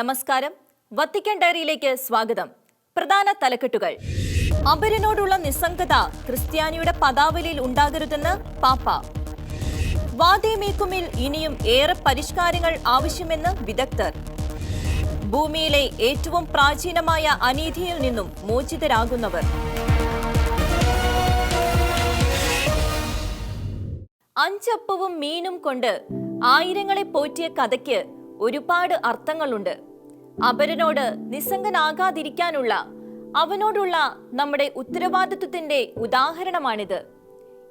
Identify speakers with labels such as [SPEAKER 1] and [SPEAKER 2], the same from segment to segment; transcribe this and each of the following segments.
[SPEAKER 1] നമസ്കാരം. വത്തിക്കാൻ ഡയറിയിലേക്ക് സ്വാഗതം. പ്രധാന തലക്കെട്ടുകൾ. അപരനോടുള്ള നിസ്സംഗത ക്രിസ്ത്യാനിയുടെ പദാവലിയിൽ ഉണ്ടാകരുതെന്ന് പാപ്പ. വാദിമേക്കുമിൽ ഇനിയും ഏറെ പരിഷ്കാരങ്ങൾ ആവശ്യമെന്ന് വിദഗ്ധർ. ഭൂമിയിലെ ഏറ്റവും പ്രാചീനമായ അനീതിയിൽ നിന്നും മോചിതരാകുന്നവർ. അഞ്ചപ്പവും മീനും കൊണ്ട് ആയിരങ്ങളെ പോറ്റിയ കഥയ്ക്ക് ഒരുപാട് അർത്ഥങ്ങളുണ്ട്. അപരനോട് നിസ്സംഗനാകാതിരിക്കാനുള്ള അവനോടുള്ള നമ്മുടെ ഉത്തരവാദിത്വത്തിന്റെ ഉദാഹരണമാണിത്.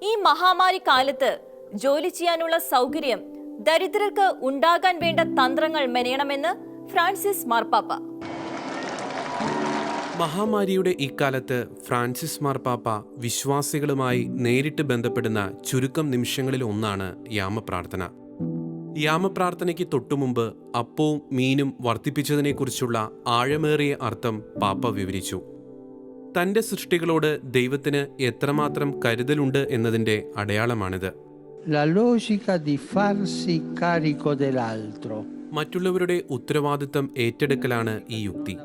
[SPEAKER 1] ഈ മഹാമാരി കാലത്ത് ജോലി ചെയ്യാനുള്ള സൗകര്യം ദരിദ്രർക്ക് ഉണ്ടാകാൻ വേണ്ട തന്ത്രങ്ങൾ മെനയണമെന്ന് ഫ്രാൻസിസ് മാർപ്പാപ്പ.
[SPEAKER 2] മഹാമാരിയുടെ ഇക്കാലത്ത് ഫ്രാൻസിസ് മാർപ്പാപ്പ വിശ്വാസികളുമായി നേരിട്ട് ബന്ധപ്പെടുന്ന ചുരുക്കം നിമിഷങ്ങളിൽ ഒന്നാണ് യാമപ്രാർത്ഥന. യാമപ്രാർത്ഥനയ്ക്ക് തൊട്ടുമുമ്പ് അപ്പവും മീനും വർദ്ധിപ്പിച്ചതിനെക്കുറിച്ചുള്ള ആഴമേറിയ അർത്ഥം പാപ്പ വിവരിച്ചു. തന്റെ സൃഷ്ടികളോട് ദൈവത്തിന് എത്രമാത്രം കരുതലുണ്ട് എന്നതിന്റെ അടയാളമാണിത്. മറ്റുള്ളവരുടെ ഉത്തരവാദിത്തം ഏറ്റെടുക്കലാണ് ഈ യുക്തി.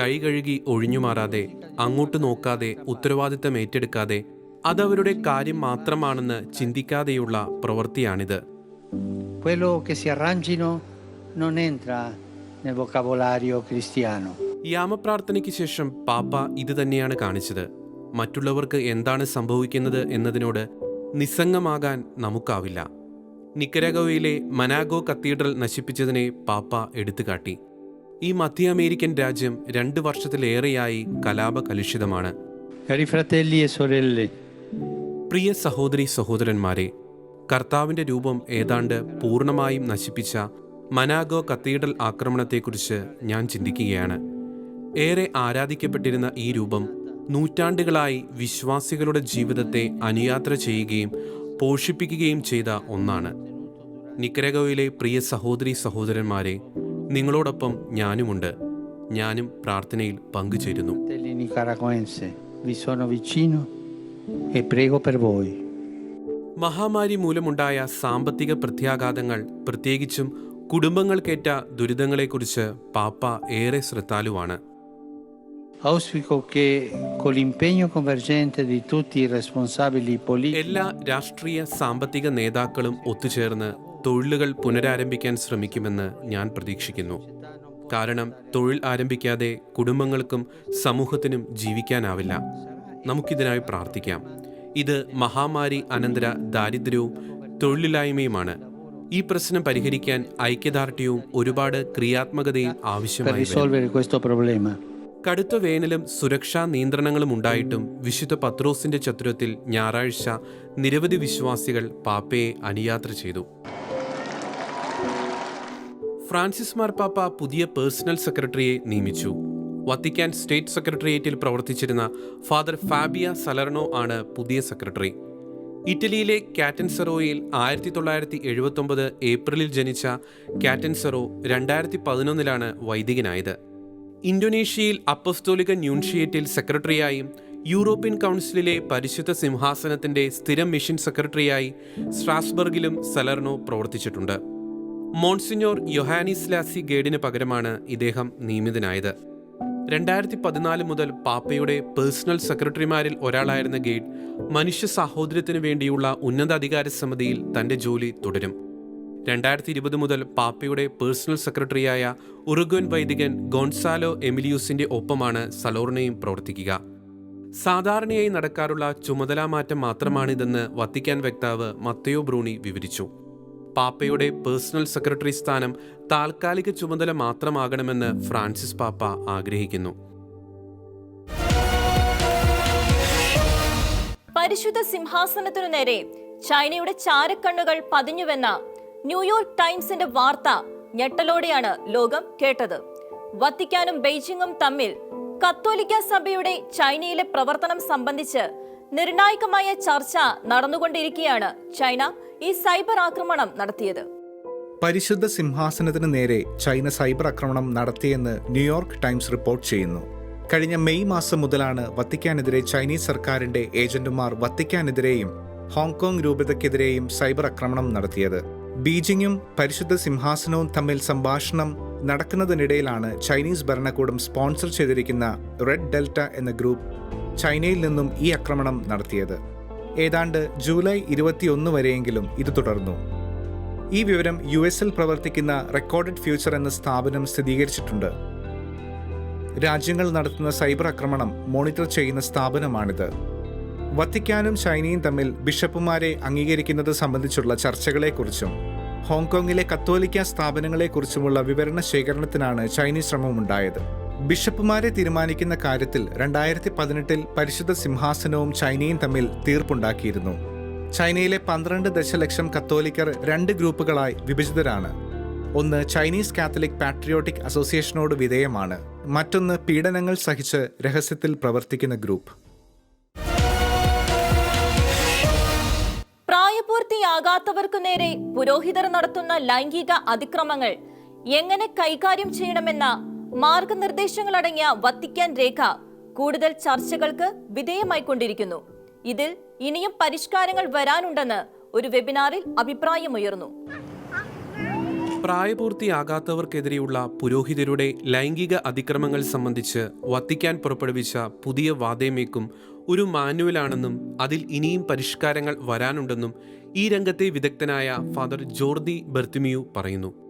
[SPEAKER 2] കൈ കഴുകി ഒഴിഞ്ഞുമാറാതെ അങ്ങോട്ട് നോക്കാതെ ഉത്തരവാദിത്തം ഏറ്റെടുക്കാതെ അതവരുടെ കാര്യം മാത്രമാണെന്ന് ചിന്തിക്കാതെയുള്ള പ്രവൃത്തിയാണിത്.
[SPEAKER 3] Quello che si arrangino non entra nel vocabolario cristiano.
[SPEAKER 2] യാമപ്രാർത്ഥനയ്ക്ക് ശേഷം പാപ്പ ഇത് തന്നെയാണ് കാണിച്ചത്. മറ്റുള്ളവർക്ക് എന്താണ് സംഭവിക്കുന്നത് എന്നതിനോട് നിസ്സംഗമാകാൻ നമുക്കാവില്ല. നിക്കരഗോയിലെ മനാഗോ കത്തീഡ്രൽ നശിപ്പിച്ചതിനെ പാപ്പ എടുത്തുകാട്ടി. ഈ മധ്യ അമേരിക്കൻ രാജ്യം രണ്ട് വർഷത്തിലേറെയായി കലാപ കലുഷിതമാണ്
[SPEAKER 3] Cari fratelli e
[SPEAKER 2] പ്രിയ സഹോദരി സഹോദരന്മാരെ കർത്താവിന്റെ രൂപം ഏതാണ്ട് പൂർണമായും നശിപ്പിച്ച മനാഗോ കത്തീഡ്രൽ ആക്രമണത്തെക്കുറിച്ച് ഞാൻ ചിന്തിക്കുകയാണ്. ഏറെ ആരാധിക്കപ്പെട്ടിരുന്ന ഈ രൂപം നൂറ്റാണ്ടുകളായി വിശ്വാസികളുടെ ജീവിതത്തെ അനുയാത്ര ചെയ്യുകയും പോഷിപ്പിക്കുകയും ചെയ്ത ഒന്നാണ്. നിക്കരഗോയിലെ പ്രിയ സഹോദരി സഹോദരന്മാരെ നിങ്ങളോടൊപ്പം ഞാനുമുണ്ട്. ഞാനും പ്രാർത്ഥനയിൽ പങ്കുചേരുന്നു. മഹാമാരി മൂലമുണ്ടായ സാമ്പത്തിക പ്രത്യാഘാതങ്ങൾ പ്രത്യേകിച്ചും കുടുംബങ്ങൾക്കേറ്റ ദുരിതങ്ങളെക്കുറിച്ച് പാപ്പ ഏറെ ശ്രദ്ധാലുവാണ്. എല്ലാ രാഷ്ട്രീയ സാമ്പത്തിക നേതാക്കളും ഒത്തുചേർന്ന് തൊഴിലുകൾ പുനരാരംഭിക്കാൻ ശ്രമിക്കുമെന്ന് ഞാൻ പ്രതീക്ഷിക്കുന്നു. കാരണം തൊഴിൽ ആരംഭിക്കാതെ കുടുംബങ്ങൾക്കും സമൂഹത്തിനും ജീവിക്കാനാവില്ല. നമുക്കിതിനായി പ്രാർത്ഥിക്കാം. ഇത് മഹാമാരി അനന്തര ദാരിദ്ര്യവും തൊഴിലില്ലായ്മയുമാണ്. ഈ പ്രശ്നം പരിഹരിക്കാൻ ഐക്യദാർഢ്യവും ഒരുപാട് ക്രിയാത്മകതയും
[SPEAKER 3] ആവശ്യമാണ്
[SPEAKER 2] കടുത്ത വേനലും സുരക്ഷാ നിയന്ത്രണങ്ങളും ഉണ്ടായിട്ടും വിശുദ്ധ പത്രോസിന്റെ ചത്രത്തിൽ ഞായറാഴ്ച നിരവധി വിശ്വാസികൾ പാപ്പയെ അനുയാത്ര ചെയ്തു. ഫ്രാൻസിസ് മാർപ്പാപ്പ പുതിയ പേഴ്സണൽ സെക്രട്ടറിയെ നിയമിച്ചു. വത്തിക്കാൻ സ്റ്റേറ്റ് സെക്രട്ടേറിയറ്റിൽ പ്രവർത്തിച്ചിരുന്ന ഫാദർ ഫാബിയ സലർണോ ആണ് പുതിയ സെക്രട്ടറി. ഇറ്റലിയിലെ കാറ്റൻസെറോയിൽ ആയിരത്തി തൊള്ളായിരത്തി എഴുപത്തൊമ്പത് ഏപ്രിലിൽ ജനിച്ച കാറ്റൻസെറോ രണ്ടായിരത്തി പതിനൊന്നിലാണ് വൈദികനായത്. ഇന്തോനേഷ്യയിൽ അപ്പസ്തോലിക ന്യൂൺഷിയേറ്റിൽ സെക്രട്ടറിയായും യൂറോപ്യൻ കൗൺസിലിലെ പരിശുദ്ധ സിംഹാസനത്തിന്റെ സ്ഥിരം മിഷൻ സെക്രട്ടറിയായി സ്ട്രാസ്ബർഗിലും സലർണോ പ്രവർത്തിച്ചിട്ടുണ്ട്. മോൺസിഞ്ഞോർ യൊഹാനിസ് ലാസി ഗേഡിന് പകരമാണ് ഇദ്ദേഹം നിയമിതനായത്. രണ്ടായിരത്തി പതിനാല് മുതൽ പാപ്പയുടെ പേഴ്സണൽ സെക്രട്ടറിമാരിൽ ഒരാളായിരുന്ന ഗേഡ് മനുഷ്യ സാഹോദര്യത്തിനു വേണ്ടിയുള്ള ഉന്നതാധികാര സമിതിയിൽ തന്റെ ജോലി തുടരും. രണ്ടായിരത്തി ഇരുപത് മുതൽ പാപ്പയുടെ പേഴ്സണൽ സെക്രട്ടറിയായ ഉറുഗ്വൻ വൈദികൻ ഗോൺസാലോ എമിലിയൂസിന്റെ ഒപ്പമാണ് സലോർണയും പ്രവർത്തിക്കുക. സാധാരണയായി നടക്കാറുള്ള ചുമതലാമാറ്റം മാത്രമാണിതെന്ന് വത്തിക്കാൻ വക്താവ് മത്തയോ ബ്രൂണി വിവരിച്ചു. പാപ്പയുടെ പേഴ്സണൽ സെക്രട്ടറി സ്ഥാനം താൽക്കാലിക ചുമതല മാത്രമാകണമെന്ന് ഫ്രാൻസിസ് പാപ്പ ആഗ്രഹിക്കുന്നു.
[SPEAKER 1] പരിശുദ്ധ സിംഹാസനത്തിനു നേരെ ചൈനയുടെ ചാരക്കണ്ണുകൾ പതിഞ്ഞുവെന്ന ന്യൂയോർക്ക് ടൈംസിന്റെ വാർത്ത ഞെട്ടലോടെയാണ് ലോകം കേട്ടത്. വത്തിക്കാനും ബെയ്ജിങ്ങും തമ്മിൽ കത്തോലിക്ക സഭയുടെ ചൈനയിലെ പ്രവർത്തനം സംബന്ധിച്ച് നിർണായകമായ ചർച്ച നടന്നുകൊണ്ടിരിക്കുകയാണ് ചൈന ഈ സൈബർ ആക്രമണം നടത്തിയത്.
[SPEAKER 4] പരിശുദ്ധ സിംഹാസനത്തിന് നേരെ ചൈന സൈബർ ആക്രമണം നടത്തിയെന്ന് ന്യൂയോർക്ക് ടൈംസ് റിപ്പോർട്ട് ചെയ്യുന്നു. കഴിഞ്ഞ മെയ് മാസം മുതലാണ് വത്തിക്കാനെതിരെ ചൈനീസ് സർക്കാരിന്റെ ഏജന്റുമാർ വത്തിക്കാനെതിരെയും ഹോങ്കോങ് രൂപതയ്ക്കെതിരെയും സൈബർ ആക്രമണം നടത്തിയത്. ബീജിംഗും പരിശുദ്ധ സിംഹാസനവും തമ്മിൽ സംഭാഷണം നടക്കുന്നതിനിടയിലാണ് ചൈനീസ് ഭരണകൂടം സ്പോൺസർ ചെയ്തിരിക്കുന്ന റെഡ് ഡെൽറ്റ എന്ന ഗ്രൂപ്പ് ചൈനയിൽ നിന്നും ഈ ആക്രമണം നടത്തിയത്. ഏതാണ്ട് ജൂലൈ ഇരുപത്തിയൊന്ന് വരെയെങ്കിലും ഇത് തുടർന്നു. ഈ വിവരം യു എസിൽ പ്രവർത്തിക്കുന്ന റെക്കോർഡഡ് ഫ്യൂച്ചർ എന്ന സ്ഥാപനം സ്ഥിരീകരിച്ചിട്ടുണ്ട്. രാജ്യങ്ങൾ നടത്തുന്ന സൈബർ ആക്രമണം മോണിറ്റർ ചെയ്യുന്ന സ്ഥാപനമാണിത്. വത്തിക്കാനും ചൈനയും തമ്മിൽ ബിഷപ്പുമാരെ അംഗീകരിക്കുന്നത് സംബന്ധിച്ചുള്ള ചർച്ചകളെക്കുറിച്ചും ഹോങ്കോങ്ങിലെ കത്തോലിക്ക സ്ഥാപനങ്ങളെക്കുറിച്ചുമുള്ള വിവരണ ശേഖരണത്തിനാണ് ചൈനീസ് ശ്രമമുണ്ടായത്. ബിഷപ്പുമാരെ തീരുമാനിക്കുന്ന കാര്യത്തിൽ രണ്ടായിരത്തി പതിനെട്ടിൽ പരിശുദ്ധ സിംഹാസനവും ചൈനയും തമ്മിൽ തീർപ്പുണ്ടാക്കിയിരുന്നു. ചൈനയിലെ പന്ത്രണ്ട് ദശലക്ഷം കത്തോലിക്കർ രണ്ട് ഗ്രൂപ്പുകളായി വിഭജിതരാണ്. ഒന്ന് ചൈനീസ് കാത്തലിക് പാട്രിയോട്ടിക് അസോസിയേഷനോട് വിധേയമാണ്. മറ്റൊന്ന് പീഡനങ്ങൾ സഹിച്ച് രഹസ്യത്തിൽ പ്രവർത്തിക്കുന്ന ഗ്രൂപ്പ്.
[SPEAKER 1] പ്രായപൂർത്തിയാകാത്തവർക്കു നേരെ പുരോഹിതർ നടത്തുന്ന ലൈംഗിക അതിക്രമങ്ങൾ എങ്ങനെ കൈകാര്യം ചെയ്യണമെന്ന മാർഗനിർദ്ദേശങ്ങളടങ്ങിയ വത്തിക്കാൻ രേഖ കൂടുതൽ ചർച്ചകൾക്ക് വിധേയമായി കൊണ്ടിരിക്കുന്നു. ഇതിൽ ഇനിയും പരിഷ്കാരങ്ങൾ വരാനുണ്ടെന്ന് ഒരു വെബിനാറിൽ അഭിപ്രായമുയർന്നു.
[SPEAKER 2] പ്രായപൂർത്തിയാകാത്തവർക്കെതിരെയുള്ള പുരോഹിതരുടെ ലൈംഗിക അതിക്രമങ്ങൾ സംബന്ധിച്ച് വത്തിക്കാൻ പുറപ്പെടുവിച്ച പുതിയ വാദേമേക്കും ഒരു മാനുവലാണെന്നും അതിൽ ഇനിയും പരിഷ്കാരങ്ങൾ വരാനുണ്ടെന്നും ഈ രംഗത്തെ വിദഗ്ധനായ ഫാദർ ജോർദി ബെർത്തിമിയു പറയുന്നു.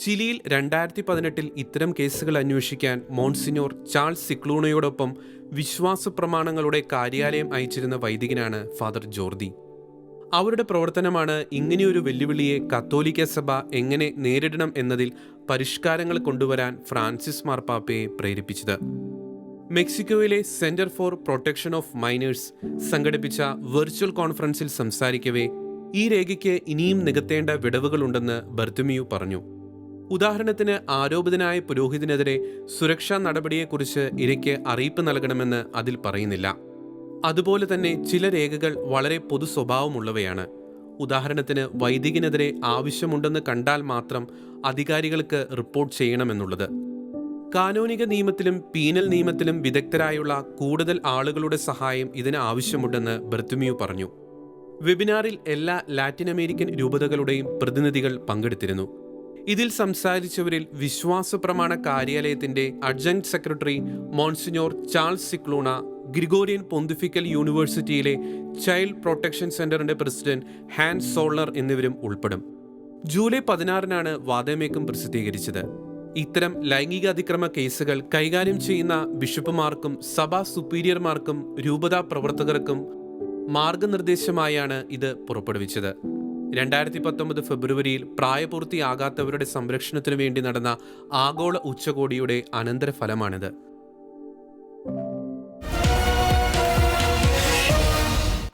[SPEAKER 2] ചിലിയിൽ രണ്ടായിരത്തി പതിനെട്ടിൽ ഇത്തരം കേസുകൾ അന്വേഷിക്കാൻ മോൺസിനോർ ചാൾസ് സിക്ലൂണയോടൊപ്പം വിശ്വാസ പ്രമാണങ്ങളുടെ കാര്യാലയം അയച്ചിരുന്ന വൈദികനാണ് ഫാദർ ജോർദി. അവരുടെ പ്രവർത്തനമാണ് ഇങ്ങനെയൊരു വെല്ലുവിളിയെ കത്തോലിക്ക സഭ എങ്ങനെ നേരിടണം എന്നതിൽ പരിഷ്കാരങ്ങൾ കൊണ്ടുവരാൻ ഫ്രാൻസിസ് മാർപ്പാപ്പയെ പ്രേരിപ്പിച്ചത്. മെക്സിക്കോയിലെ centre for protection of minors സംഘടിപ്പിച്ച വെർച്വൽ കോൺഫറൻസിൽ സംസാരിക്കവേ ഈ രേഖയ്ക്ക് ഇനിയും നികത്തേണ്ട വിടവുകളുണ്ടെന്ന് ബർത്തുമിയു പറഞ്ഞു. ഉദാഹരണത്തിന് ആരോപിതനായ പുരോഹിതനെതിരെ സുരക്ഷാ നടപടിയെക്കുറിച്ച് ഇരയ്ക്ക് അറിയിപ്പ് നൽകണമെന്ന് അതിൽ പറയുന്നില്ല. അതുപോലെ തന്നെ ചില രേഖകൾ വളരെ പൊതു സ്വഭാവമുള്ളവയാണ്. ഉദാഹരണത്തിന് വൈദികനെതിരെ ആവശ്യമുണ്ടെന്ന് കണ്ടാൽ മാത്രം അധികാരികൾക്ക് റിപ്പോർട്ട് ചെയ്യണമെന്നുള്ളത്. കാനോനിക നിയമത്തിലും പീനൽ നിയമത്തിലും വിദഗ്ധരായുള്ള കൂടുതൽ ആളുകളുടെ സഹായം ഇതിന് ആവശ്യമുണ്ടെന്ന് ബർത്തുമിയു പറഞ്ഞു. വെബിനാറിൽ എല്ലാ ലാറ്റിൻ അമേരിക്കൻ രൂപതകളുടെയും പ്രതിനിധികൾ പങ്കെടുത്തിരുന്നു. ഇതിൽ സംസാരിച്ചവരിൽ വിശ്വാസ പ്രമാണ കാര്യാലയത്തിന്റെ adjunct secretary monsignor Charles Scicluna Gregorian pontifical യൂണിവേഴ്സിറ്റിയിലെ ചൈൽഡ് പ്രൊട്ടക്ഷൻ സെന്ററിന്റെ പ്രസിഡന്റ് ഹാൻസ് സോളർ എന്നിവരും ഉൾപ്പെടും. ജൂലൈ പതിനാറിനാണ് വാദമേക്കം പ്രസിദ്ധീകരിച്ചത്. ഇത്തരം ലൈംഗിക അതിക്രമ കേസുകൾ കൈകാര്യം ചെയ്യുന്ന ബിഷപ്പുമാർക്കും സഭാ സുപ്പീരിയർമാർക്കും രൂപതാ പ്രവർത്തകർക്കും മാർഗനിർദ്ദേശമായാണ് ഇത് പുറപ്പെടുവിച്ചത്. രണ്ടായിരത്തി പത്തൊമ്പത് ഫെബ്രുവരിയിൽ പ്രായപൂർത്തിയാകാത്തവരുടെ സംരക്ഷണത്തിനു വേണ്ടി നടന്ന ആഗോള ഉച്ചകോടിയുടെ അനന്തരഫലമാണിത്.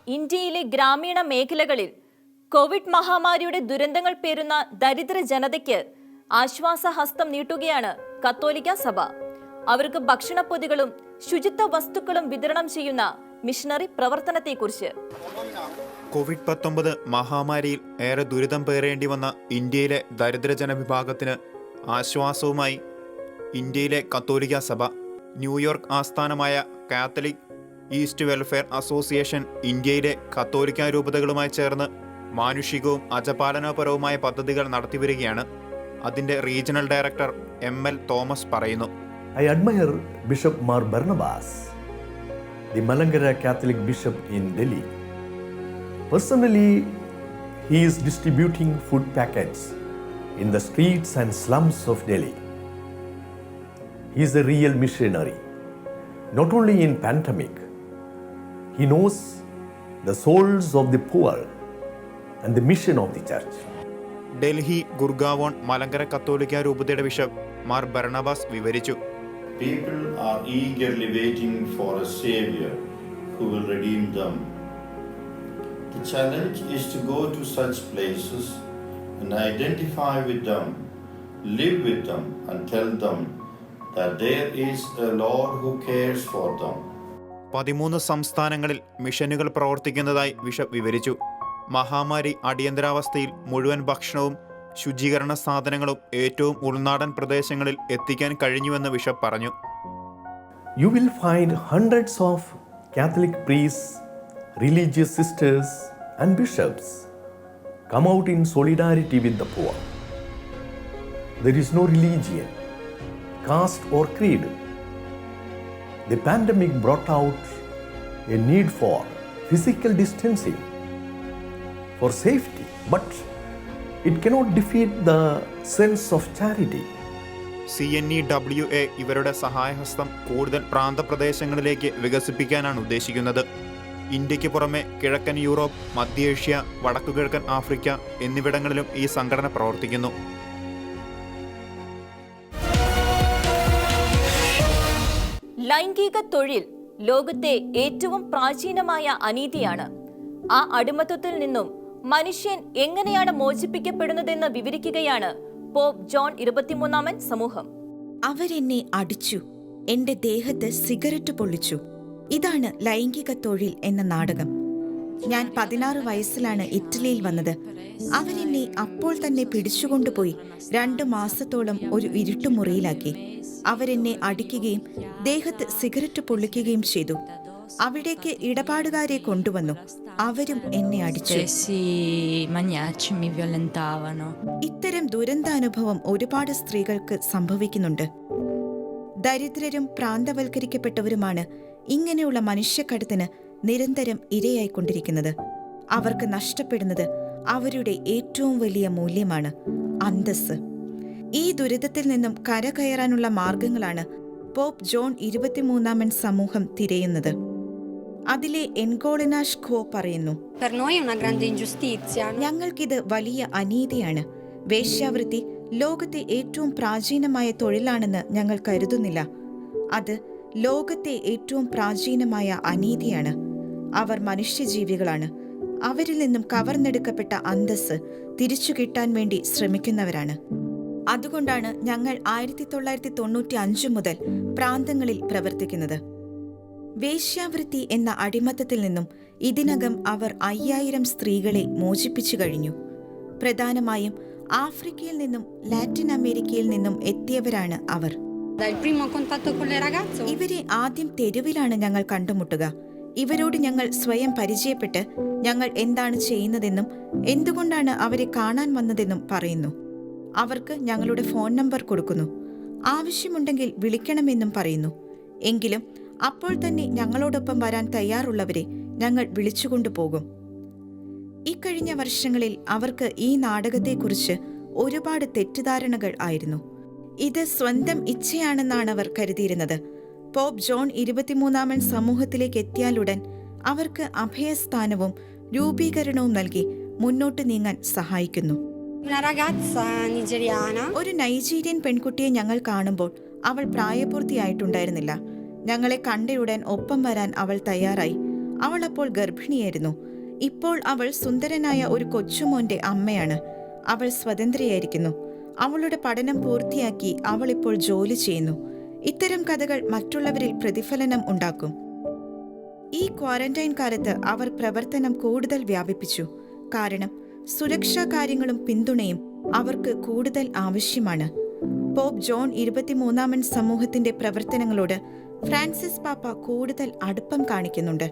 [SPEAKER 1] ഇന്ത്യയിലെ ഗ്രാമീണ മേഖലകളിൽ കോവിഡ് മഹാമാരിയുടെ ദുരന്തങ്ങൾ പേരുന്ന ദരിദ്ര ജനതയ്ക്ക് ആശ്വാസ ഹസ്തം നീട്ടുകയാണ് കത്തോലിക്ക സഭ. അവർക്ക് ഭക്ഷണപ്പൊതികളും ശുചിത്വ വസ്തുക്കളും വിതരണം ചെയ്യുന്ന മിഷണറി പ്രവർത്തനത്തെക്കുറിച്ച്.
[SPEAKER 5] കോവിഡ് പത്തൊമ്പത് മഹാമാരിയിൽ ഏറെ ദുരിതം പേറേണ്ടി വന്ന ഇന്ത്യയിലെ ദരിദ്രജന ജനവിഭാഗത്തിന് ആശ്വാസവുമായി ഇന്ത്യയിലെ കത്തോലിക്ക സഭ ന്യൂയോർക്ക് ആസ്ഥാനമായ കാത്തലിക് ഈസ്റ്റ് വെൽഫെയർ അസോസിയേഷൻ ഇന്ത്യയിലെ കത്തോലിക്ക രൂപതകളുമായി ചേർന്ന് മാനുഷികവും അജപാലനപരവുമായ പദ്ധതികൾ നടത്തിവരികയാണ് അതിന്റെ regional director M L Thomas പറയുന്നു
[SPEAKER 6] I admire bishop Mar Barnabas the Malankara Catholic bishop in Delhi. Personally, he is distributing food packets in the streets and slums of Delhi. He is a real missionary, not only in pandemic. He knows the souls of the poor and the mission of the church.
[SPEAKER 5] Delhi Gurgaon Malankara കത്തോലിക്ക രൂപതയുടെ bishop Mar Barnabas വിവരിച്ചു
[SPEAKER 7] People are eagerly waiting for a Savior who will redeem them. The challenge is to go to such places and identify with them, live with them, and tell them that there is a Lord who cares for them.
[SPEAKER 5] പതിമൂന്ന് സംസ്ഥാനങ്ങളിൽ മിഷനുകൾ പ്രവർത്തിക്കുന്നതായി bishop വിവരിച്ചു മഹാമാരി അടിയന്തരാവസ്ഥയിൽ മുഴുവൻ ഭക്ഷണവും ശുചീകരണ സാധനങ്ങളും ഏറ്റവും ഉൾനാടൻ പ്രദേശങ്ങളിൽ എത്തിക്കാൻ കഴിഞ്ഞുവെന്ന് ബിഷപ്പ് പറഞ്ഞു
[SPEAKER 6] You will find hundreds of Catholic priests, religious sisters, and bishops come out in solidarity with the poor. there is no religion, caste, or creed. The pandemic brought out a need for physical distancing, for safety, but it cannot defeat the sense of charity.
[SPEAKER 5] C N E W A ഇവരുടെ സഹായഹസ്തം കൂടുതൽ പ്രാന്തപ്രദേശങ്ങളിലേക്ക് വികസിപ്പിക്കാനാണ് ഉദ്ദേശിക്കുന്നത് ഇന്ത്യയ്ക്ക് പുറമെ കിഴക്കൻ Europe മധ്യേഷ്യ വടക്കുകിഴക്കൻ Africa എന്നിവിടങ്ങളിലും ഈ സംഘടന പ്രവർത്തിക്കുന്നു.
[SPEAKER 1] ലൈംഗിക തൊഴിൽ ലോകത്തെ ഏറ്റവും പ്രാചീനമായ അനീതിയാണ്. ആ അടിമത്വത്തിൽ നിന്നും മനുഷ്യൻ എങ്ങനെയാണ് മോചിപ്പിക്കപ്പെടുന്നതെന്ന് വിവരിക്കുകയാണ് പോപ്പ് ജോൺ ഇരുപത്തിമൂന്നാമൻ സമൂഹം.
[SPEAKER 8] അവരെന്നെ അടിച്ചു എന്റെ ദേഹത്ത് സിഗരറ്റ് പൊള്ളിച്ചു. ഇതാണ് ലൈംഗിക തൊഴിൽ എന്ന നാടകം. ഞാൻ പതിനാറ് വയസ്സിലാണ് ഇറ്റലിയിൽ വന്നത്. അവരെന്നെ അപ്പോൾ തന്നെ പിടിച്ചുകൊണ്ടുപോയി രണ്ടു മാസത്തോളം ഒരു ഇരുട്ടുമുറിയിലാക്കി. അവരെന്നെ അടിക്കുകയും ദേഹത്ത് സിഗരറ്റ് പൊള്ളിക്കുകയും ചെയ്തു. അവിടേക്ക് ഇടപാടുകാരെ കൊണ്ടുവന്നു. അവരും എന്നെ അടിച്ചു. ഇത്തരം ദുരന്താനുഭവം ഒരുപാട് സ്ത്രീകൾക്ക് സംഭവിക്കുന്നുണ്ട്. ദരിദ്രരും പ്രാന്തവൽക്കരിക്കപ്പെട്ടവരുമാണ് ഇങ്ങനെയുള്ള മനുഷ്യക്കടത്തിന് നിരന്തരം ഇരയായിക്കൊണ്ടിരിക്കുന്നത്. അവർക്ക് നഷ്ടപ്പെടുന്നത് അവരുടെ ഏറ്റവും വലിയ മൂല്യമാണ് അന്തസ് ഈ ദുരിതത്തിൽ നിന്നും കരകയറാനുള്ള മാർഗങ്ങളാണ് പോപ്പ് ജോൺ ഇരുപത്തിമൂന്നാമൻ സമൂഹം തിരയുന്നത്. അതിലെ എൻകോളിനാഷ് ഖോ പറയുന്നു? ഞങ്ങൾക്കിത് വലിയ അനീതിയാണ്. വേശ്യാവൃത്തി ലോകത്തെ ഏറ്റവും പ്രാചീനമായ തൊഴിലാണെന്ന് ഞങ്ങൾ കരുതുന്നില്ല. അത് ലോകത്തെ ഏറ്റവും പ്രാചീനമായ അനീതിയാണ്. അവർ മനുഷ്യജീവികളാണ്. അവരിൽ നിന്നും കവർന്നെടുക്കപ്പെട്ട അന്തസ് തിരിച്ചു കിട്ടാൻ വേണ്ടി ശ്രമിക്കുന്നവരാണ്. അതുകൊണ്ടാണ് ഞങ്ങൾ ആയിരത്തി തൊള്ളായിരത്തി തൊണ്ണൂറ്റി അഞ്ച് മുതൽ പ്രാന്തങ്ങളിൽ പ്രവർത്തിക്കുന്നത്. വേശ്യാവൃത്തി എന്ന അടിമത്തത്തിൽ നിന്നും ഇതിനകം അവർ അയ്യായിരം സ്ത്രീകളെ മോചിപ്പിച്ചു കഴിഞ്ഞു. പ്രധാനമായും ആഫ്രിക്കയിൽ നിന്നും ലാറ്റിൻ അമേരിക്കയിൽ നിന്നും എത്തിയവരാണ് അവർ. ഇവരെ ആദ്യം തെരുവിലാണ് ഞങ്ങൾ കണ്ടുമുട്ടുക. ഇവരോട് ഞങ്ങൾ സ്വയം പരിചയപ്പെട്ട് ഞങ്ങൾ എന്താണ് ചെയ്യുന്നതെന്നും എന്തുകൊണ്ടാണ് അവരെ കാണാൻ വന്നതെന്നും പറയുന്നു. അവർക്ക് ഞങ്ങളുടെ ഫോൺ നമ്പർ കൊടുക്കുന്നു. ആവശ്യമുണ്ടെങ്കിൽ വിളിക്കണമെന്നും പറയുന്നു. എങ്കിലും അപ്പോൾ തന്നെ ഞങ്ങളോടൊപ്പം വരാൻ തയ്യാറുള്ളവരെ ഞങ്ങൾ വിളിച്ചുകൊണ്ടുപോകും ഇക്കഴിഞ്ഞ വർഷങ്ങളിൽ അവർക്ക് ഈ നാടകത്തെക്കുറിച്ച് ഒരുപാട് തെറ്റിദ്ധാരണകൾ ആയിരുന്നു. ഇത് സ്വന്തം ഇച്ഛയാണെന്നാണ് അവർ കരുതിയിരുന്നത്. പോപ്പ് ജോൺ ഇരുപത്തിമൂന്നാമൻ സമൂഹത്തിലേക്ക് എത്തിയാലുടൻ അവർക്ക് അഭയസ്ഥാനവും രൂപീകരണവും നൽകി മുന്നോട്ട് നീങ്ങാൻ സഹായിക്കുന്നു. ഒരു നൈജീരിയൻ പെൺകുട്ടിയെ ഞങ്ങൾ കാണുമ്പോൾ അവൾ പ്രായപൂർത്തിയായിട്ടുണ്ടായിരുന്നില്ല. ഞങ്ങളെ കണ്ടയുടൻ ഒപ്പം വരാൻ അവൾ തയ്യാറായി. അവൾ അപ്പോൾ ഗർഭിണിയായിരുന്നു. ഇപ്പോൾ അവൾ സുന്ദരനായ ഒരു കൊച്ചുമോന്റെ അമ്മയാണ്. അവൾ സ്വതന്ത്രയായിരിക്കുന്നു. അവളുടെ പഠനം പൂർത്തിയാക്കി അവൾ ഇപ്പോൾ ജോലി ചെയ്യുന്നു. ഇത്തരം കഥകൾ മറ്റുള്ളവരിൽ പ്രതിഫലനം ഉണ്ടാക്കും. ഈ ക്വാറന്റൈൻ കാലത്ത് അവർ പ്രവർത്തനം കൂടുതൽ വ്യാപിപ്പിച്ചു. കാരണം സുരക്ഷാ കാര്യങ്ങളും പിന്തുണയും അവർക്ക് കൂടുതൽ ആവശ്യമാണ്. പോപ്പ് ജോൺ ഇരുപത്തിമൂന്നാമൻ സമൂഹത്തിന്റെ പ്രവർത്തനങ്ങളോട് ഫ്രാൻസിസ് പാപ്പ കൂടുതൽ അടുപ്പം കാണിക്കുന്നുണ്ട്.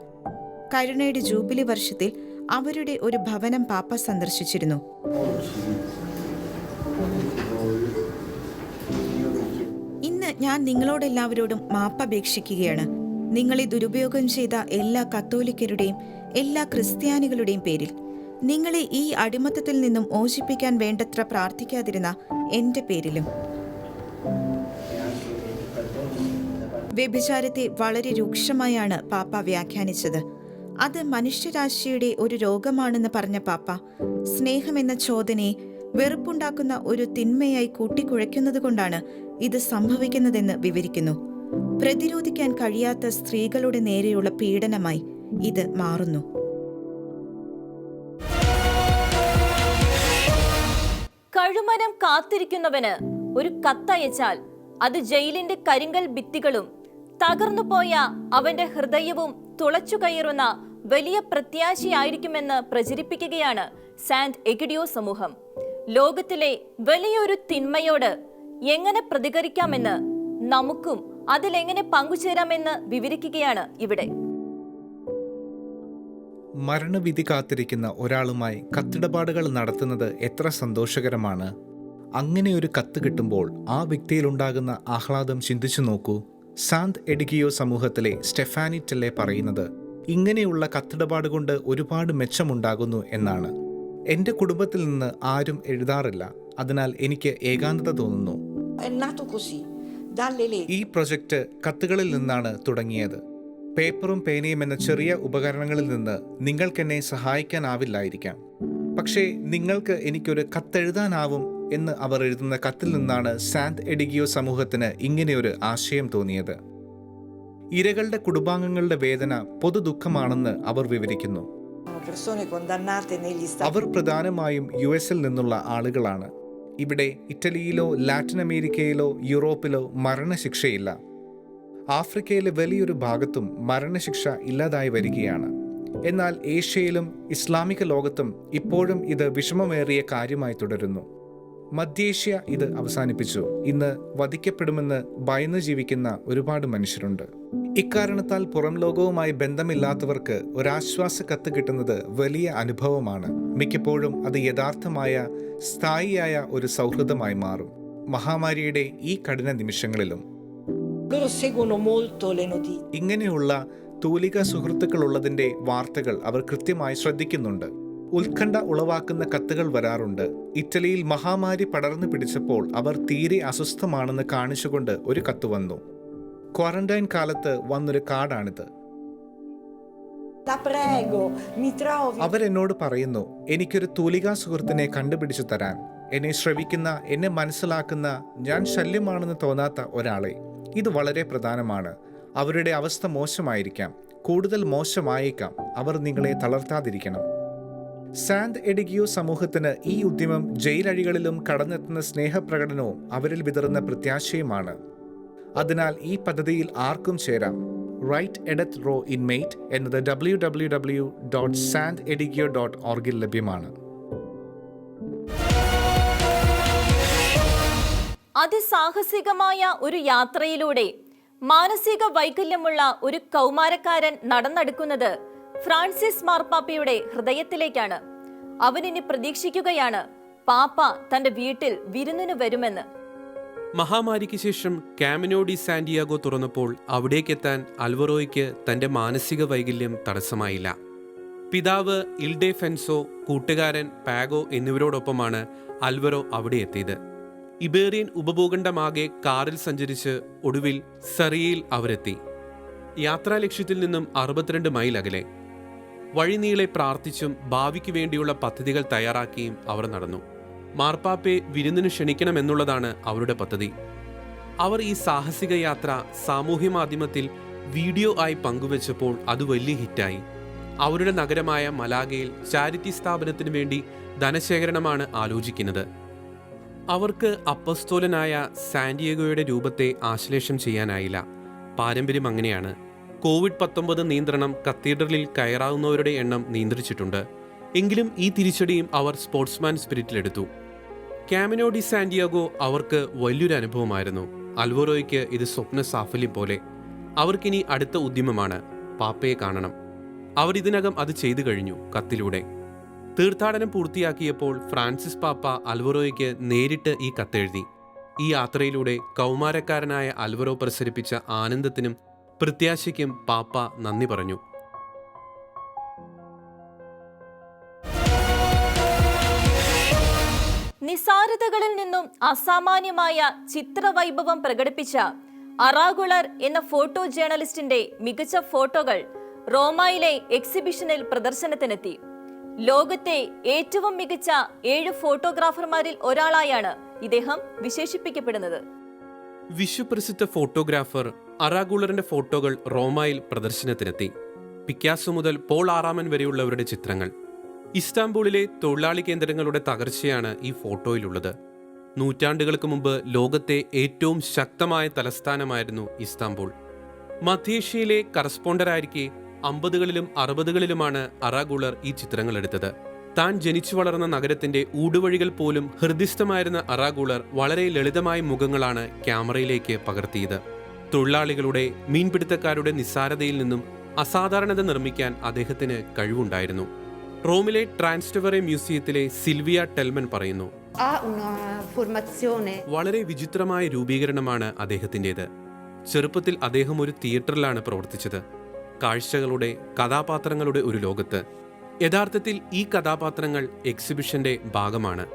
[SPEAKER 8] കരുണയുടെ ജൂബിലി വർഷത്തിൽ അവരുടെ ഒരു ഭവനം പാപ്പ സന്ദർശിച്ചിരുന്നു. ഞാൻ നിങ്ങളോടെല്ലാവരോടും മാപ്പപേക്ഷിക്കുകയാണ് നിങ്ങളെ ദുരുപയോഗം ചെയ്ത എല്ലാ കത്തോലിക്കരുടെയും എല്ലാ ക്രിസ്ത്യാനികളുടെയും പേരിൽ. നിങ്ങളെ ഈ അടിമത്തത്തിൽ നിന്നും മോചിപ്പിക്കാൻ വേണ്ടത്ര പ്രാർത്ഥിക്കാതിരുന്ന എന്റെ പേരിലും. വ്യഭിചാരത്തെ വളരെ രൂക്ഷമായാണ് പാപ്പ വ്യാഖ്യാനിച്ചത്. അത് മനുഷ്യരാശിയുടെ ഒരു രോഗമാണെന്ന് പറഞ്ഞ പാപ്പ സ്നേഹമെന്ന ചോദനയെ വെറുപ്പുണ്ടാക്കുന്ന ഒരു തിന്മയായി കൂട്ടിക്കുഴയ്ക്കുന്നത് കൊണ്ടാണ് ഇത് സംഭവിക്കുന്നതെന്ന് വിവരിക്കുന്നു. പ്രതിരോധിക്കാൻ കഴിയാത്ത സ്ത്രീകളുടെ നേരെയുള്ള പീഡനമായി ഇത് മാറുന്നു.
[SPEAKER 1] കഴുമരം കാത്തിരിക്കുന്നവന് ഒരു കത്തയച്ചാൽ അത് ജയിലിന്റെ കരിങ്കൽ ഭിത്തികളും തകർന്നുപോയ അവന്റെ ഹൃദയവും തുളച്ചു കയറുന്ന വലിയ പ്രത്യാശയായിരിക്കുമെന്ന് പ്രചരിപ്പിക്കുകയാണ് സാന്റ് എഗിഡിയോ സമൂഹം. ലോകത്തിലെ വലിയൊരു തിന്മയോട് എങ്ങനെ പ്രതികരിക്കാമെന്ന് നമുക്കും അതിലെങ്ങനെ പങ്കുചേരാമെന്ന് വിവരിക്കുകയാണ് ഇവിടെ.
[SPEAKER 4] മരണവിധി കാത്തിരിക്കുന്ന ഒരാളുമായി കത്തിടപാടുകൾ നടത്തുന്നത് എത്ര സന്തോഷകരമാണ്. അങ്ങനെ ഒരു കത്ത് കിട്ടുമ്പോൾ ആ വ്യക്തിയിലുണ്ടാകുന്ന ആഹ്ലാദം ചിന്തിച്ചു നോക്കൂ. സാന്ത് എഡിഗിയോ സമൂഹത്തിലെ സ്റ്റെഫാനി ടെല്ലെ പറയുന്നത് ഇങ്ങനെയുള്ള കത്തിടപാട് കൊണ്ട് ഒരുപാട് മെച്ചമുണ്ടാകുന്നു എന്നാണ്. എന്റെ കുടുംബത്തിൽ നിന്ന് ആരും എഴുതാറില്ല. അതിനാൽ എനിക്ക് ഏകാന്തത തോന്നുന്നു.
[SPEAKER 9] È nato così, dalle lettere.
[SPEAKER 4] ഈ പ്രൊജക്റ്റ് കത്തുകളിൽ നിന്നാണ് തുടങ്ങിയത്. പേപ്പറും പേനയും എന്ന ചെറിയ ഉപകരണങ്ങളിൽ നിന്ന് നിങ്ങൾക്കെന്നെ സഹായിക്കാനാവില്ലായിരിക്കാം. പക്ഷേ നിങ്ങൾക്ക് എനിക്കൊരു കത്തെഴുതാനാവും എന്ന് അവർ എഴുതുന്ന കത്തിൽ നിന്നാണ് സാന്ത് എഡിഗിയോ സമൂഹത്തിന് ഇങ്ങനെയൊരു ആശയം തോന്നിയത്. ഇരകളുടെ കുടുംബാംഗങ്ങളുടെ വേദന പൊതു ദുഃഖമാണെന്ന് അവർ വിവരിക്കുന്നു. അവർ പ്രധാനമായും യു എസിൽ നിന്നുള്ള ആളുകളാണ്. ഇവിടെ ഇറ്റലിയിലോ ലാറ്റിൻ അമേരിക്കയിലോ യൂറോപ്പിലോ മരണശിക്ഷയില്ല. ആഫ്രിക്കയിലെ വലിയൊരു ഭാഗത്തും മരണശിക്ഷ ഇല്ലാതായി വരികയാണ്. എന്നാൽ ഏഷ്യയിലും ഇസ്ലാമിക ലോകത്തും ഇപ്പോഴും ഇത് വിഷമമേറിയ കാര്യമായി തുടരുന്നു. മധ്യേഷ്യ ഇത് അവസാനിപ്പിച്ചു. ഇന്ന് വധിക്കപ്പെടുമെന്ന് ഭയന്ന് ജീവിക്കുന്ന ഒരുപാട് മനുഷ്യരുണ്ട്. ഇക്കാരണത്താൽ പുറം ലോകവുമായി ബന്ധമില്ലാത്തവർക്ക് ഒരാശ്വാസ കത്ത് കിട്ടുന്നത് വലിയ അനുഭവമാണ്. മിക്കപ്പോഴും അത് യഥാർത്ഥമായ സ്ഥായിയായ ഒരു സൗഹൃദമായി മാറും. മഹാമാരിയുടെ ഈ കഠിന നിമിഷങ്ങളിലും. ഇങ്ങനെയുള്ള തൂലിക സുഹൃത്തുക്കളുള്ളതിന്റെ വാർത്തകൾ അവർ കൃത്യമായി ശ്രദ്ധിക്കുന്നുണ്ട്. ഉത്കണ്ഠ ഉളവാക്കുന്ന കത്തുകൾ വരാറുണ്ട്. ഇറ്റലിയിൽ മഹാമാരി പടർന്നു പിടിച്ചപ്പോൾ അവർ തീരെ അസ്വസ്ഥമാണെന്ന് കാണിച്ചുകൊണ്ട് ഒരു കത്ത് വന്നു. ക്വാറന്റൈൻ കാലത്ത് വന്നൊരു കാർഡാണിത്. അവരെന്നോട് പറയുന്നു എനിക്കൊരു തൂലികാ സുഹൃത്തിനെ കണ്ടുപിടിച്ചു തരാൻ. എന്നെ ശ്രവിക്കുന്ന എന്നെ മനസ്സിലാക്കുന്ന ഞാൻ ശല്യമാണെന്ന് തോന്നാത്ത ഒരാളെ. ഇത് വളരെ പ്രധാനമാണ്. അവരുടെ അവസ്ഥ മോശമായിരിക്കാം. കൂടുതൽ മോശമായേക്കാം. അവർ നിങ്ങളെ തളർത്താതിരിക്കണം. സാന്ത് എഡിഗിയോ സമൂഹത്തിന് ഈ ഉദ്യമം ജയിലഴികളിലും കടന്നെത്തുന്ന സ്നേഹപ്രകടനവും അവരിൽ വിതറുന്ന പ്രത്യാശയുമാണ്. അതിനാൽ ഈ പദ്ധതിയിൽ ആർക്കും ചേരാം. റൈറ്റ് എഡത്ത് റോ ഇൻമേറ്റ് എന്നത് W W W dot Sant എഡിഗിയോ dot ഓർഗിൽ ലഭ്യമാണ്.
[SPEAKER 1] അതിസാഹസികമായ ഒരു യാത്രയിലൂടെ മാനസിക വൈകല്യമുള്ള ഒരു കൗമാരക്കാരൻ നടന്നെടുക്കുന്നത് ഫ്രാൻസിസ് മാർപ്പാപ്പയുടെ ഹൃദയത്തിലേക്കാണ്. അവനിനി പ്രതീക്ഷിക്കുകയാണ് പാപ്പ തന്റെ വീട്ടിൽ വിരുന്നിന് വരുമെന്ന്.
[SPEAKER 2] മഹാമാരിക്ക് ശേഷം കാമിനോ ഡി സാന്റിയാഗോ തുറന്നപ്പോൾ അവിടേക്കെത്താൻ അൽവറോയ്ക്ക് തന്റെ മാനസിക വൈകല്യം തടസ്സമായില്ല. പിതാവ് ഇൽഡെ ഫെൻസോ കൂട്ടുകാരൻ പാഗോ എന്നിവരോടൊപ്പമാണ് അൽവറോ അവിടെ എത്തിയത്. ഇബേറിയൻ ഉപഭൂഖണ്ഡമാകെ കാറിൽ സഞ്ചരിച്ച് ഒടുവിൽ സറിയയിൽ അവരെത്തി. യാത്രാ ലക്ഷ്യത്തിൽ നിന്നും അറുപത്തിരണ്ട് മൈൽ അകലെ. വഴിനീളെ പ്രാർത്ഥിച്ചും ഭാവിക്ക് വേണ്ടിയുള്ള പദ്ധതികൾ തയ്യാറാക്കിയും അവർ നടന്നു. മാർപ്പാപ്പയെ വിരുന്നിന് ക്ഷണിക്കണമെന്നുള്ളതാണ് അവരുടെ പദ്ധതി. അവർ ഈ സാഹസിക യാത്ര സാമൂഹ്യ മാധ്യമത്തിൽ വീഡിയോ ആയി പങ്കുവച്ചപ്പോൾ അത് വലിയ ഹിറ്റായി. അവരുടെ നഗരമായ മലാഗയിൽ ചാരിറ്റി സ്ഥാപനത്തിന് വേണ്ടി ധനശേഖരണമാണ് ആലോചിക്കുന്നത്. അവർക്ക് അപ്പസ്തോലനായ സാന്റിയഗോയുടെ രൂപത്തെ ആശ്ലേഷം ചെയ്യാനായില്ല. പാരമ്പര്യം അങ്ങനെയാണ്. കോവിഡ് പത്തൊമ്പത് നിയന്ത്രണം കത്തീഡ്രലിൽ കയറാവുന്നവരുടെ എണ്ണം നിയന്ത്രിച്ചിട്ടുണ്ട്. എങ്കിലും ഈ തിരിച്ചടിയും അവർ സ്പോർട്സ്മാൻ സ്പിരിറ്റിലെടുത്തു. കാമിനോ ഡി സാന്റിയാഗോ അവർക്ക് വലിയൊരു അനുഭവമായിരുന്നു. അൽവോറോയ്ക്ക് ഇത് സ്വപ്ന സാഫല്യം പോലെ. അവർക്കിനി അടുത്ത ഉദ്യമമാണ് പാപ്പയെ കാണണം. അവർ ഇതിനകം അത് ചെയ്തു കഴിഞ്ഞു കത്തിലൂടെ. തീർത്ഥാടനം പൂർത്തിയാക്കിയപ്പോൾ ഫ്രാൻസിസ് പാപ്പ അൽവറോയ്ക്ക് നേരിട്ട് ഈ കത്തെഴുതി. ഈ യാത്രയിലൂടെ കൗമാരക്കാരനായ അൽവറോ പ്രസരിപ്പിച്ച ആനന്ദത്തിനും പ്രത്യാശയ്ക്കും പാപ്പ നന്ദി പറഞ്ഞു.
[SPEAKER 1] നിസാരതകളിൽ നിന്നും അസാമാന്യമായ ചിത്രവൈഭവം പ്രകടിപ്പിച്ച അറാഗുളർ എന്ന ഫോട്ടോ ജേണലിസ്റ്റിന്റെ മികച്ച ഫോട്ടോകൾ റോമയിലെ എക്സിബിഷനിൽ പ്രദർശനത്തിനെത്തി. ലോകത്തെ ഏറ്റവും മികച്ച ഏഴ് ഫോട്ടോഗ്രാഫർമാരിൽ ഒരാളായാണ് ഇദ്ദേഹം വിശേഷിപ്പിക്കപ്പെടുന്നത്.
[SPEAKER 2] വിശ്വപ്രസിദ്ധ ഫോട്ടോഗ്രാഫർ അറാഗുളറിന്റെ ഫോട്ടോകൾ റോമയിൽ പ്രദർശനത്തിനെത്തി. പിക്കാസോ മുതൽ പോൾ ആറാമൻ വരെയുള്ളവരുടെ ചിത്രങ്ങൾ. ഇസ്താംബൂളിലെ തൊഴിലാളി കേന്ദ്രങ്ങളുടെ തകർച്ചയാണ് ഈ ഫോട്ടോയിലുള്ളത്. നൂറ്റാണ്ടുകൾക്ക് മുമ്പ് ലോകത്തെ ഏറ്റവും ശക്തമായ തലസ്ഥാനമായിരുന്നു ഇസ്താംബൂൾ. മധ്യേഷ്യയിലെ കറസ്പോണ്ടറായിരിക്കെ അമ്പതുകളിലും അറുപതുകളിലുമാണ് അറാഗുളർ ഈ ചിത്രങ്ങൾ എടുത്തത് താൻ ജനിച്ചു വളർന്ന നഗരത്തിന്റെ ഊടുവഴികൾ പോലും ഹൃദിസ്ഥമായിരുന്ന അറാഗുളർ വളരെ ലളിതമായ മുഖങ്ങളാണ് ക്യാമറയിലേക്ക് പകർത്തിയത്. തൊഴിലാളികളുടെ മീൻപിടുത്തക്കാരുടെ നിസ്സാരതയിൽ നിന്നും അസാധാരണത നിർമ്മിക്കാൻ അദ്ദേഹത്തിന് കഴിവുണ്ടായിരുന്നു. റോമിലെ ട്രാൻസ്റ്റവറെ മ്യൂസിയത്തിലെ സിൽവിയ ടെൽമൻ പറയുന്നു വളരെ വിചിത്രമായ രൂപീകരണമാണ് അദ്ദേഹത്തിന്റെത്. ചെറുപ്പത്തിൽ അദ്ദേഹം ഒരു തിയേറ്ററിലാണ് പ്രവർത്തിച്ചത്. കാഴ്ചകളുടെ കഥാപാത്രങ്ങളുടെ ഒരു ലോകത്ത്. യഥാർത്ഥത്തിൽ ഈ കഥാപാത്രങ്ങൾ എക്സിബിഷന്റെ ഭാഗമാണ്.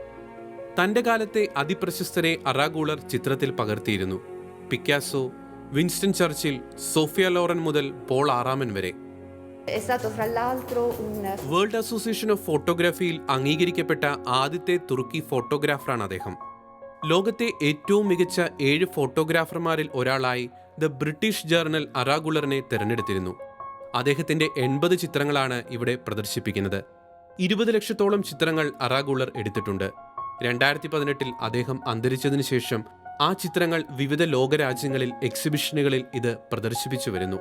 [SPEAKER 2] തന്റെ കാലത്തെ അതിപ്രശസ്തരെ അറാഗൂളർ ചിത്രത്തിൽ പകർത്തിയിരുന്നു. Picasso Winston Churchill Sophia Loren മുതൽ പോൾ ആറാമൻ വരെ.
[SPEAKER 10] È stato fra l'altro un
[SPEAKER 2] world association of ഫോട്ടോഗ്രാഫിയിൽ അംഗീകരിക്കപ്പെട്ട ആദ്യത്തെ തുർക്കി ഫോട്ടോഗ്രാഫറാണ് അദ്ദേഹം. ലോകത്തെ ഏറ്റവും മികച്ച ഏഴ് ഫോട്ടോഗ്രാഫർമാരിൽ ഒരാളായി ദ ബ്രിട്ടീഷ് ജേർണൽ അറാഗുളറിനെ തിരഞ്ഞെടുത്തിരുന്നു. അദ്ദേഹത്തിന്റെ എൺപത് ചിത്രങ്ങളാണ് ഇവിടെ പ്രദർശിപ്പിക്കുന്നത്. ഇരുപത് ലക്ഷത്തോളം ചിത്രങ്ങൾ അറാഗുളർ എടുത്തിട്ടുണ്ട്. രണ്ടായിരത്തി പതിനെട്ടിൽ അദ്ദേഹം അന്തരിച്ചതിനു ശേഷം ആ ചിത്രങ്ങൾ വിവിധ ലോകരാജ്യങ്ങളിൽ എക്സിബിഷനുകളിൽ ഇത് പ്രദർശിപ്പിച്ചു വരുന്നു.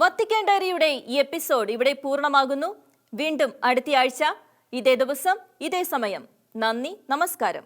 [SPEAKER 1] വത്തിക്കാൻ ഡയറിയുടെ ഈ എപ്പിസോഡ് ഇവിടെ പൂർണമാകുന്നു. വീണ്ടും അടുത്തയാഴ്ച ഇതേ ദിവസം ഇതേ സമയം. നന്ദി നമസ്കാരം.